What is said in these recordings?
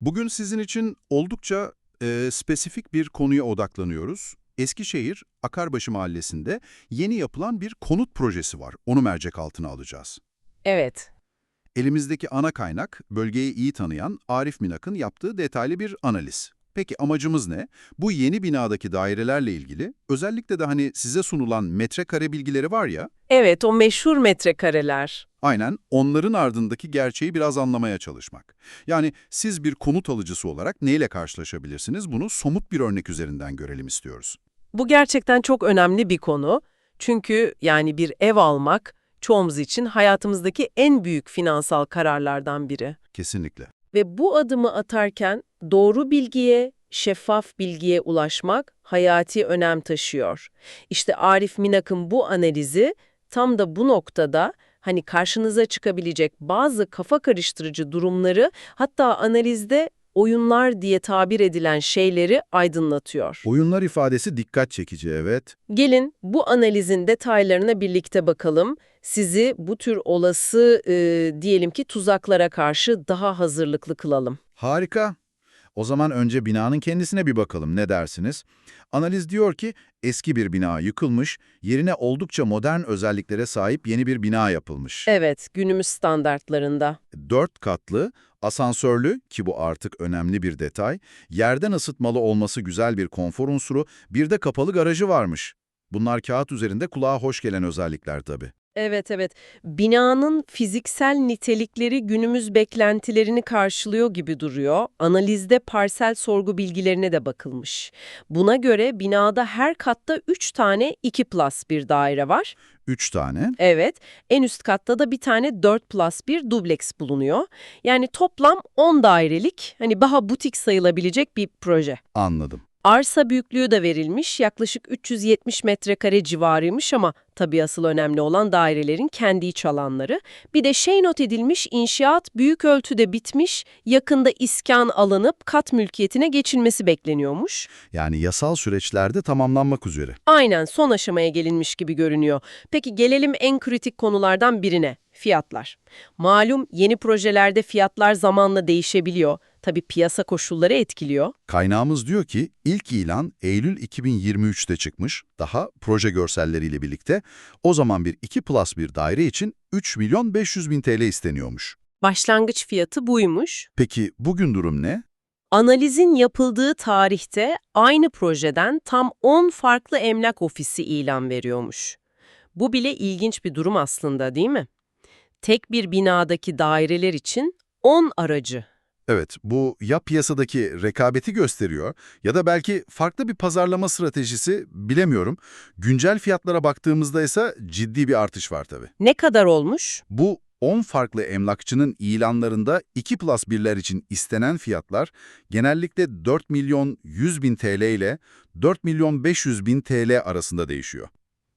Bugün sizin için oldukça e, spesifik bir konuya odaklanıyoruz. Eskişehir, Akarbaşı Mahallesi'nde yeni yapılan bir konut projesi var. Onu mercek altına alacağız. Evet. Elimizdeki ana kaynak, bölgeyi iyi tanıyan Arif Minak'ın yaptığı detaylı bir analiz. Peki amacımız ne? Bu yeni binadaki dairelerle ilgili, özellikle de hani size sunulan metrekare bilgileri var ya, Evet, o meşhur metrekareler. Aynen onların ardındaki gerçeği biraz anlamaya çalışmak. Yani siz bir konut alıcısı olarak neyle karşılaşabilirsiniz? Bunu somut bir örnek üzerinden görelim istiyoruz. Bu gerçekten çok önemli bir konu. Çünkü yani bir ev almak çoğumuz için hayatımızdaki en büyük finansal kararlardan biri. Kesinlikle. Ve bu adımı atarken doğru bilgiye, şeffaf bilgiye ulaşmak hayati önem taşıyor. İşte Arif Minak'ın bu analizi tam da bu noktada hani karşınıza çıkabilecek bazı kafa karıştırıcı durumları hatta analizde oyunlar diye tabir edilen şeyleri aydınlatıyor. Oyunlar ifadesi dikkat çekici evet. Gelin bu analizin detaylarına birlikte bakalım. Sizi bu tür olası e, diyelim ki tuzaklara karşı daha hazırlıklı kılalım. Harika. O zaman önce binanın kendisine bir bakalım ne dersiniz? Analiz diyor ki eski bir bina yıkılmış, yerine oldukça modern özelliklere sahip yeni bir bina yapılmış. Evet, günümüz standartlarında. Dört katlı, asansörlü ki bu artık önemli bir detay, yerden ısıtmalı olması güzel bir konfor unsuru, bir de kapalı garajı varmış. Bunlar kağıt üzerinde kulağa hoş gelen özellikler tabii. Evet evet. Binanın fiziksel nitelikleri günümüz beklentilerini karşılıyor gibi duruyor. Analizde parsel sorgu bilgilerine de bakılmış. Buna göre binada her katta 3 tane 2 plus bir daire var. Üç tane. Evet, en üst katta da bir tane 4 plus bir dubleks bulunuyor. Yani toplam 10 dairelik, hani daha butik sayılabilecek bir proje. Anladım. Arsa büyüklüğü de verilmiş, yaklaşık 370 metrekare civarıymış ama tabii asıl önemli olan dairelerin kendi iç alanları. Bir de şey not edilmiş, inşaat büyük ölçüde bitmiş, yakında iskan alınıp kat mülkiyetine geçilmesi bekleniyormuş. Yani yasal süreçlerde tamamlanmak üzere. Aynen son aşamaya gelinmiş gibi görünüyor. Peki gelelim en kritik konulardan birine, fiyatlar. Malum yeni projelerde fiyatlar zamanla değişebiliyor. Tabii piyasa koşulları etkiliyor. Kaynağımız diyor ki ilk ilan Eylül 2023'te çıkmış, daha proje görselleriyle birlikte. O zaman bir 2 plus bir daire için 3 milyon 500 bin TL isteniyormuş. Başlangıç fiyatı buymuş. Peki bugün durum ne? Analizin yapıldığı tarihte aynı projeden tam 10 farklı emlak ofisi ilan veriyormuş. Bu bile ilginç bir durum aslında değil mi? Tek bir binadaki daireler için 10 aracı. Evet, bu ya piyasadaki rekabeti gösteriyor ya da belki farklı bir pazarlama stratejisi bilemiyorum. Güncel fiyatlara baktığımızda ise ciddi bir artış var tabii. Ne kadar olmuş? Bu 10 farklı emlakçının ilanlarında 2 plus birler için istenen fiyatlar genellikle 4 milyon 100 bin TL ile 4 milyon 500 bin TL arasında değişiyor.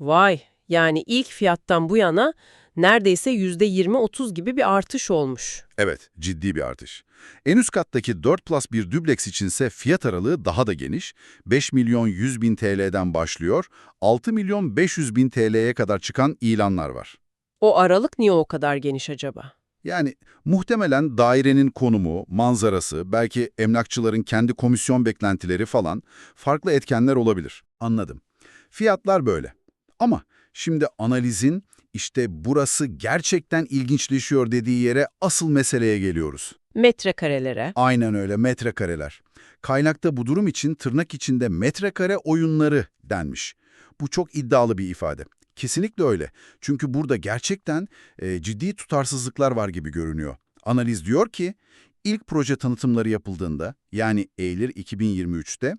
Vay, yani ilk fiyattan bu yana neredeyse %20-30 gibi bir artış olmuş. Evet, ciddi bir artış. En üst kattaki 4 plus bir dubleks içinse fiyat aralığı daha da geniş. 5 milyon 100 bin TL'den başlıyor, 6 milyon 500 bin TL'ye kadar çıkan ilanlar var. O aralık niye o kadar geniş acaba? Yani muhtemelen dairenin konumu, manzarası, belki emlakçıların kendi komisyon beklentileri falan farklı etkenler olabilir. Anladım. Fiyatlar böyle. Ama şimdi analizin işte burası gerçekten ilginçleşiyor dediği yere asıl meseleye geliyoruz. Metrekarelere. Aynen öyle metrekareler. Kaynakta bu durum için tırnak içinde metrekare oyunları denmiş. Bu çok iddialı bir ifade. Kesinlikle öyle. Çünkü burada gerçekten e, ciddi tutarsızlıklar var gibi görünüyor. Analiz diyor ki, ilk proje tanıtımları yapıldığında, yani Eylül 2023'te,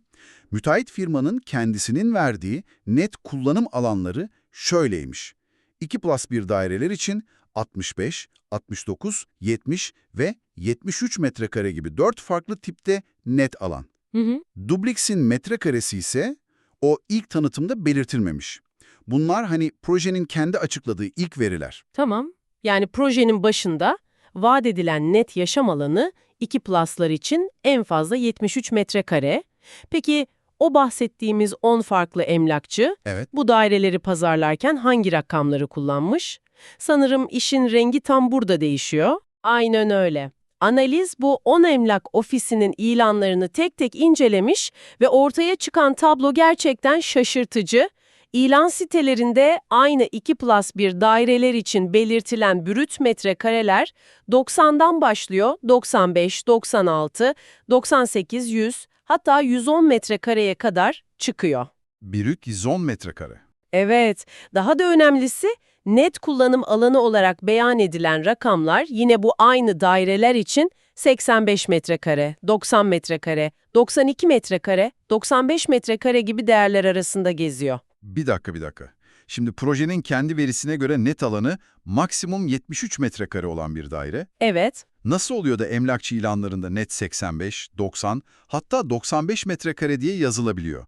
müteahhit firmanın kendisinin verdiği net kullanım alanları şöyleymiş. 2 plus 1 daireler için 65, 69, 70 ve 73 metrekare gibi 4 farklı tipte net alan. Hı hı. Dublex'in metrekaresi ise o ilk tanıtımda belirtilmemiş. Bunlar hani projenin kendi açıkladığı ilk veriler. Tamam. Yani projenin başında vaat edilen net yaşam alanı 2 pluslar için en fazla 73 metrekare. Peki o bahsettiğimiz 10 farklı emlakçı Evet. bu daireleri pazarlarken hangi rakamları kullanmış? Sanırım işin rengi tam burada değişiyor. Aynen öyle. Analiz bu 10 emlak ofisinin ilanlarını tek tek incelemiş ve ortaya çıkan tablo gerçekten şaşırtıcı. İlan sitelerinde aynı 2 plus 1 daireler için belirtilen brüt metrekareler 90'dan başlıyor, 95, 96, 98, 100 hatta 110 metrekareye kadar çıkıyor. Brüt 110 metrekare. Evet, daha da önemlisi net kullanım alanı olarak beyan edilen rakamlar yine bu aynı daireler için 85 metrekare, 90 metrekare, 92 metrekare, 95 metrekare gibi değerler arasında geziyor. Bir dakika bir dakika. Şimdi projenin kendi verisine göre net alanı maksimum 73 metrekare olan bir daire. Evet, Nasıl oluyor da emlakçı ilanlarında net 85, 90 hatta 95 metrekare diye yazılabiliyor?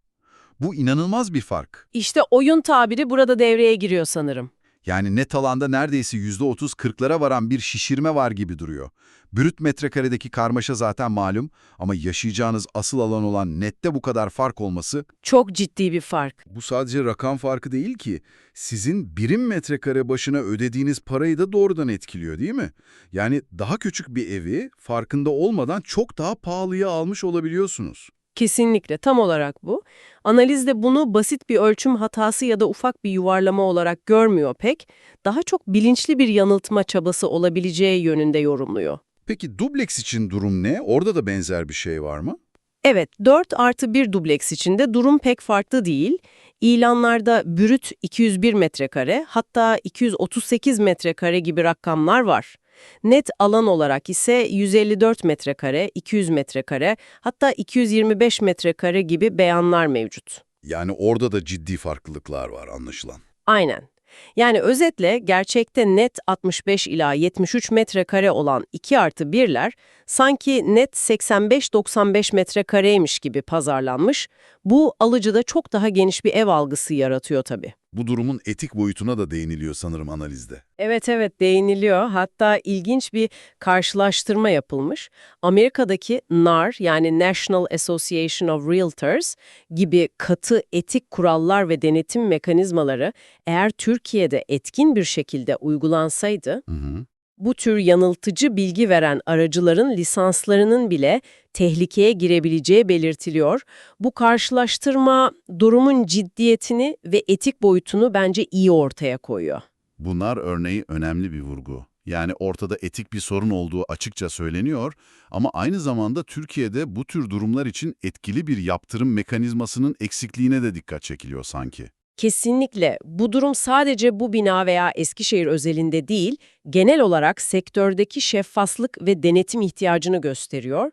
Bu inanılmaz bir fark. işte oyun tabiri burada devreye giriyor sanırım. Yani net alanda neredeyse %30-40'lara varan bir şişirme var gibi duruyor. Brüt metrekaredeki karmaşa zaten malum ama yaşayacağınız asıl alan olan nette bu kadar fark olması Çok ciddi bir fark. Bu sadece rakam farkı değil ki. Sizin birim metrekare başına ödediğiniz parayı da doğrudan etkiliyor değil mi? Yani daha küçük bir evi farkında olmadan çok daha pahalıya almış olabiliyorsunuz. Kesinlikle tam olarak bu. Analiz de bunu basit bir ölçüm hatası ya da ufak bir yuvarlama olarak görmüyor pek. Daha çok bilinçli bir yanıltma çabası olabileceği yönünde yorumluyor. Peki dubleks için durum ne? Orada da benzer bir şey var mı? Evet, 4 artı 1 dubleks içinde durum pek farklı değil. İlanlarda brüt 201 metrekare, hatta 238 metrekare gibi rakamlar var. Net alan olarak ise 154 metrekare, 200 metrekare, hatta 225 metrekare gibi beyanlar mevcut. Yani orada da ciddi farklılıklar var anlaşılan. Aynen. Yani özetle gerçekte net 65 ila 73 metrekare olan 2 artı 1'ler sanki net 85-95 metrekareymiş gibi pazarlanmış. Bu alıcıda çok daha geniş bir ev algısı yaratıyor tabii. Bu durumun etik boyutuna da değiniliyor sanırım analizde. Evet evet değiniliyor. Hatta ilginç bir karşılaştırma yapılmış. Amerika'daki NAR yani National Association of Realtors gibi katı etik kurallar ve denetim mekanizmaları eğer Türkiye'de etkin bir şekilde uygulansaydı Hı hı. Bu tür yanıltıcı bilgi veren aracıların lisanslarının bile tehlikeye girebileceği belirtiliyor. Bu karşılaştırma durumun ciddiyetini ve etik boyutunu bence iyi ortaya koyuyor. Bunlar örneği önemli bir vurgu. Yani ortada etik bir sorun olduğu açıkça söyleniyor ama aynı zamanda Türkiye'de bu tür durumlar için etkili bir yaptırım mekanizmasının eksikliğine de dikkat çekiliyor sanki. Kesinlikle bu durum sadece bu bina veya Eskişehir özelinde değil, genel olarak sektördeki şeffaflık ve denetim ihtiyacını gösteriyor.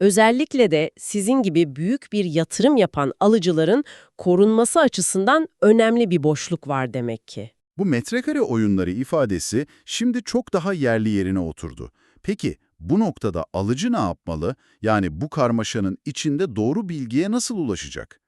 Özellikle de sizin gibi büyük bir yatırım yapan alıcıların korunması açısından önemli bir boşluk var demek ki. Bu metrekare oyunları ifadesi şimdi çok daha yerli yerine oturdu. Peki bu noktada alıcı ne yapmalı? Yani bu karmaşanın içinde doğru bilgiye nasıl ulaşacak?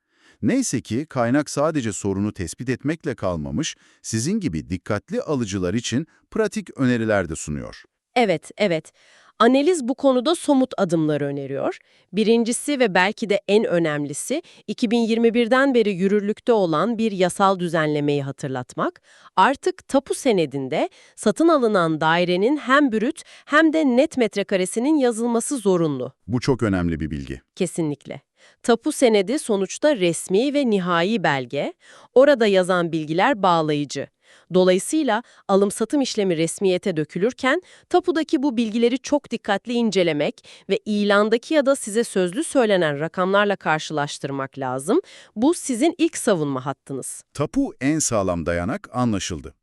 Neyse ki kaynak sadece sorunu tespit etmekle kalmamış, sizin gibi dikkatli alıcılar için pratik öneriler de sunuyor. Evet, evet. Analiz bu konuda somut adımlar öneriyor. Birincisi ve belki de en önemlisi 2021'den beri yürürlükte olan bir yasal düzenlemeyi hatırlatmak. Artık tapu senedinde satın alınan dairenin hem brüt hem de net metrekaresinin yazılması zorunlu. Bu çok önemli bir bilgi. Kesinlikle. Tapu senedi sonuçta resmi ve nihai belge. Orada yazan bilgiler bağlayıcı. Dolayısıyla alım-satım işlemi resmiyete dökülürken tapudaki bu bilgileri çok dikkatli incelemek ve ilandaki ya da size sözlü söylenen rakamlarla karşılaştırmak lazım. Bu sizin ilk savunma hattınız. Tapu en sağlam dayanak anlaşıldı.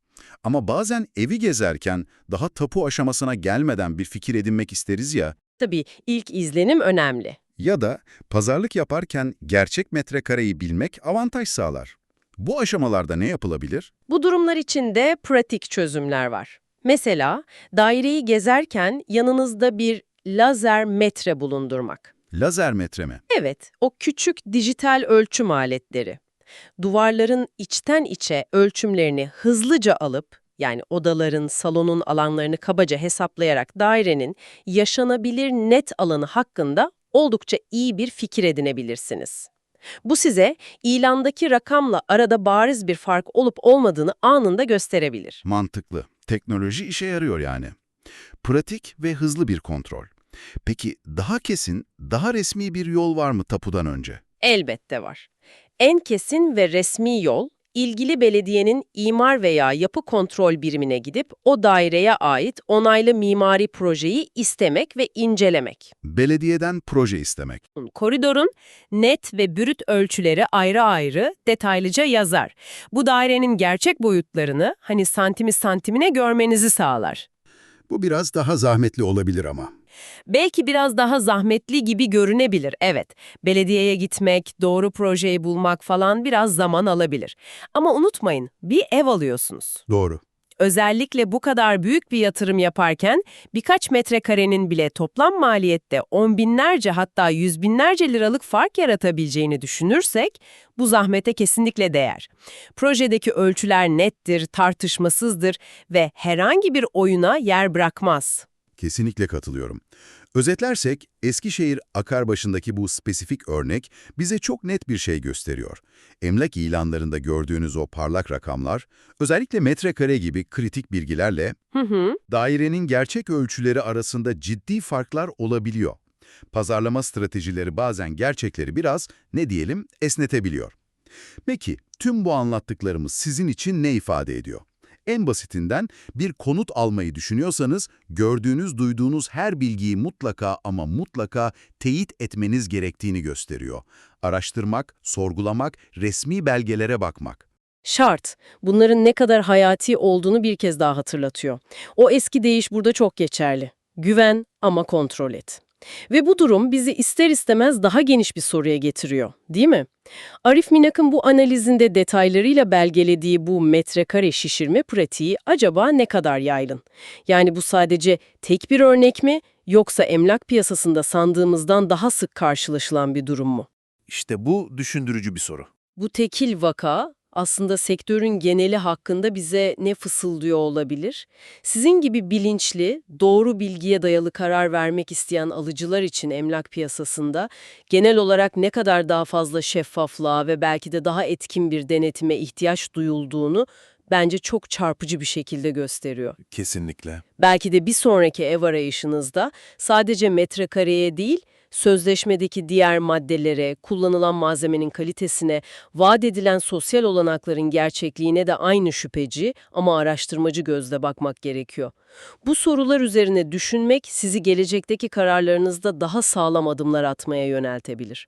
Ama bazen evi gezerken daha tapu aşamasına gelmeden bir fikir edinmek isteriz ya, Tabii ilk izlenim önemli. Ya da pazarlık yaparken gerçek metrekareyi bilmek avantaj sağlar. Bu aşamalarda ne yapılabilir? Bu durumlar için de pratik çözümler var. Mesela daireyi gezerken yanınızda bir lazer metre bulundurmak. Lazer metreme. Evet, o küçük dijital ölçüm aletleri. Duvarların içten içe ölçümlerini hızlıca alıp, yani odaların, salonun alanlarını kabaca hesaplayarak dairenin yaşanabilir net alanı hakkında oldukça iyi bir fikir edinebilirsiniz. Bu size ilandaki rakamla arada bariz bir fark olup olmadığını anında gösterebilir. Mantıklı. Teknoloji işe yarıyor yani. Pratik ve hızlı bir kontrol. Peki daha kesin, daha resmi bir yol var mı tapudan önce? Elbette var. En kesin ve resmi yol, ilgili belediyenin imar veya yapı kontrol birimine gidip o daireye ait onaylı mimari projeyi istemek ve incelemek. Belediyeden proje istemek. Koridorun net ve brüt ölçüleri ayrı ayrı detaylıca yazar. Bu dairenin gerçek boyutlarını hani santimi santimine görmenizi sağlar. Bu biraz daha zahmetli olabilir ama. Belki biraz daha zahmetli gibi görünebilir, evet. Belediyeye gitmek, doğru projeyi bulmak falan biraz zaman alabilir. Ama unutmayın, bir ev alıyorsunuz. Doğru. Özellikle bu kadar büyük bir yatırım yaparken birkaç metrekarenin bile toplam maliyette on binlerce hatta yüz binlerce liralık fark yaratabileceğini düşünürsek bu zahmete kesinlikle değer. Projedeki ölçüler nettir, tartışmasızdır ve herhangi bir oyuna yer bırakmaz. Kesinlikle katılıyorum. Özetlersek, Eskişehir Akarbaşı'ndaki bu spesifik örnek bize çok net bir şey gösteriyor. Emlak ilanlarında gördüğünüz o parlak rakamlar, özellikle metrekare gibi kritik bilgilerle Hı hı. dairenin gerçek ölçüleri arasında ciddi farklar olabiliyor. Pazarlama stratejileri bazen gerçekleri biraz, ne diyelim, esnetebiliyor. Peki, tüm bu anlattıklarımız sizin için ne ifade ediyor? En basitinden bir konut almayı düşünüyorsanız gördüğünüz, duyduğunuz her bilgiyi mutlaka ama mutlaka teyit etmeniz gerektiğini gösteriyor. Araştırmak, sorgulamak, resmi belgelere bakmak. Şart. Bunların ne kadar hayati olduğunu bir kez daha hatırlatıyor. O eski deyiş burada çok geçerli. Güven ama kontrol et. Ve bu durum bizi ister istemez daha geniş bir soruya getiriyor, değil mi? Arif Minak'ın bu analizinde detaylarıyla belgelediği bu metrekare şişirme pratiği acaba ne kadar yaygın? Yani bu sadece tek bir örnek mi yoksa emlak piyasasında sandığımızdan daha sık karşılaşılan bir durum mu? İşte bu düşündürücü bir soru. Bu tekil vaka aslında sektörün geneli hakkında bize ne fısıldıyor olabilir? Sizin gibi bilinçli, doğru bilgiye dayalı karar vermek isteyen alıcılar için emlak piyasasında genel olarak ne kadar daha fazla şeffaflığa ve belki de daha etkin bir denetime ihtiyaç duyulduğunu bence çok çarpıcı bir şekilde gösteriyor. Kesinlikle. Belki de bir sonraki ev arayışınızda sadece metrekareye değil, sözleşmedeki diğer maddelere, kullanılan malzemenin kalitesine, vaat edilen sosyal olanakların gerçekliğine de aynı şüpheci ama araştırmacı gözle bakmak gerekiyor. Bu sorular üzerine düşünmek sizi gelecekteki kararlarınızda daha sağlam adımlar atmaya yöneltebilir.